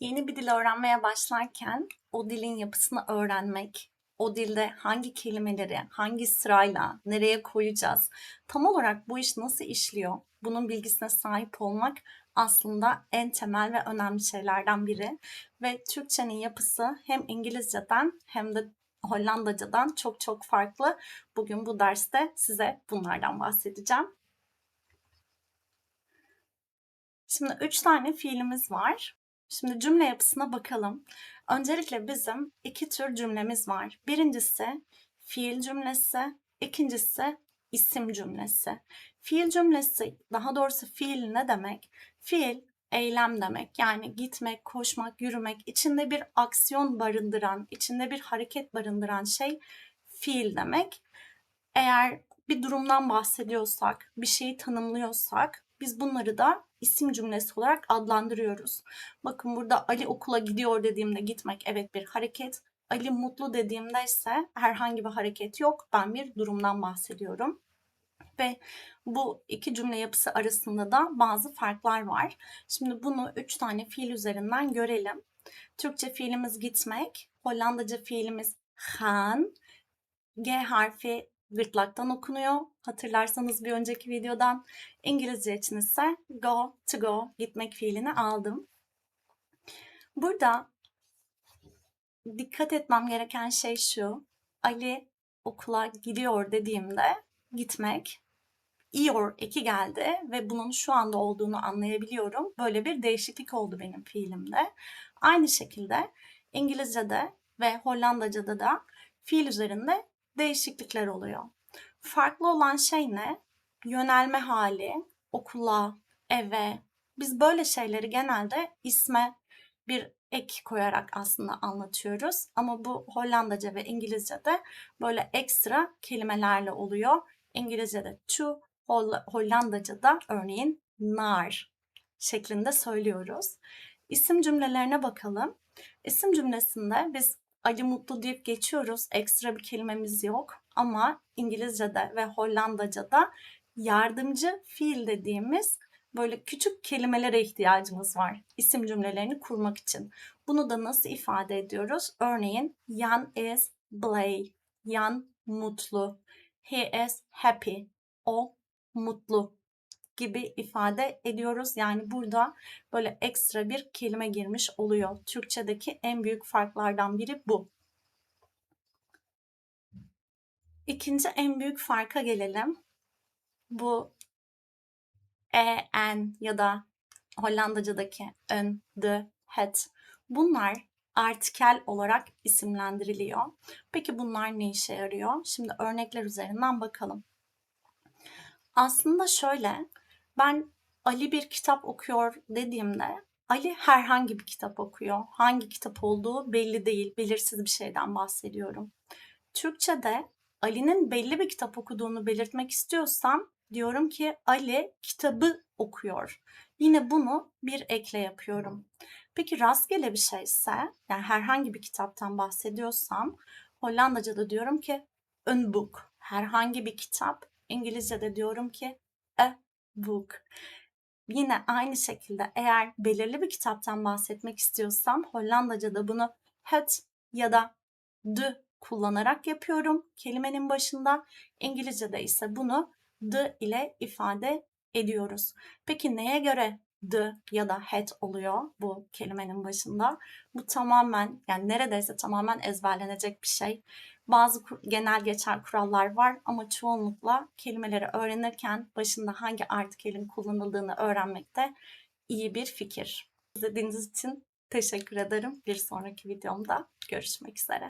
Yeni bir dil öğrenmeye başlarken o dilin yapısını öğrenmek, o dilde hangi kelimeleri hangi sırayla nereye koyacağız, tam olarak bu iş nasıl işliyor, bunun bilgisine sahip olmak aslında en temel ve önemli şeylerden biri. Ve Türkçenin yapısı hem İngilizceden hem de Hollandacadan çok çok farklı. Bugün bu derste size bunlardan bahsedeceğim. Şimdi üç tane fiilimiz var. Şimdi cümle yapısına bakalım. Öncelikle bizim iki tür cümlemiz var. Birincisi fiil cümlesi, ikincisi isim cümlesi. Fiil cümlesi, daha doğrusu fiil ne demek? Fiil eylem demek. Yani gitmek, koşmak, yürümek, içinde bir aksiyon barındıran, içinde bir hareket barındıran şey fiil demek. Eğer bir durumdan bahsediyorsak, bir şeyi tanımlıyorsak biz bunları da isim cümlesi olarak adlandırıyoruz. Bakın burada Ali okula gidiyor dediğimde gitmek evet bir hareket. Ali mutlu dediğimde ise herhangi bir hareket yok. Ben bir durumdan bahsediyorum. Ve bu iki cümle yapısı arasında da bazı farklar var. Şimdi bunu üç tane fiil üzerinden görelim. Türkçe fiilimiz gitmek, Hollandaca fiilimiz gaan, G harfi gırtlaktan okunuyor. Hatırlarsanız bir önceki videodan İngilizce için ise go to go gitmek fiilini aldım. Burada dikkat etmem gereken şey şu. Ali okula gidiyor dediğimde gitmek iyor eki geldi ve bunun şu anda olduğunu anlayabiliyorum. Böyle bir değişiklik oldu benim fiilimde. Aynı şekilde İngilizce'de ve Hollandaca'da da fiil üzerinde değişiklikler oluyor. Farklı olan şey ne? Yönelme hali, okula, eve. Biz böyle şeyleri genelde isme bir ek koyarak aslında anlatıyoruz. Ama bu Hollandaca ve İngilizce'de böyle ekstra kelimelerle oluyor. İngilizce'de to, Hollandaca'da örneğin nar şeklinde söylüyoruz. İsim cümlelerine bakalım. İsim cümlesinde biz Ali Mutlu deyip geçiyoruz. Ekstra bir kelimemiz yok. Ama İngilizce'de ve Hollandaca'da yardımcı fiil dediğimiz böyle küçük kelimelere ihtiyacımız var isim cümlelerini kurmak için. Bunu da nasıl ifade ediyoruz? Örneğin Jan is blij. Jan mutlu. He is happy. O mutlu gibi ifade ediyoruz. Yani burada böyle ekstra bir kelime girmiş oluyor. Türkçedeki en büyük farklardan biri bu. İkinci en büyük farka gelelim. Bu en ya da Hollandaca'daki ön, the, het. Bunlar artikel olarak isimlendiriliyor. Peki bunlar ne işe yarıyor? Şimdi örnekler üzerinden bakalım. Aslında şöyle, ben Ali bir kitap okuyor dediğimde Ali herhangi bir kitap okuyor. Hangi kitap olduğu belli değil, belirsiz bir şeyden bahsediyorum. Türkçe'de Ali'nin belli bir kitap okuduğunu belirtmek istiyorsam diyorum ki Ali kitabı okuyor. Yine bunu bir ekle yapıyorum. Peki rastgele bir şeyse, yani herhangi bir kitaptan bahsediyorsam Hollandaca'da diyorum ki een book, herhangi bir kitap. İngilizce'de diyorum ki a book. Yine aynı şekilde eğer belirli bir kitaptan bahsetmek istiyorsam Hollandaca'da bunu het ya da de kullanarak yapıyorum kelimenin başında. İngilizce'de ise bunu the ile ifade ediyoruz. Peki neye göre the ya da het oluyor bu kelimenin başında? Bu tamamen yani neredeyse tamamen ezberlenecek bir şey. Bazı genel geçer kurallar var ama çoğunlukla kelimeleri öğrenirken başında hangi artikelin kullanıldığını öğrenmek de iyi bir fikir. İzlediğiniz için teşekkür ederim. Bir sonraki videomda görüşmek üzere.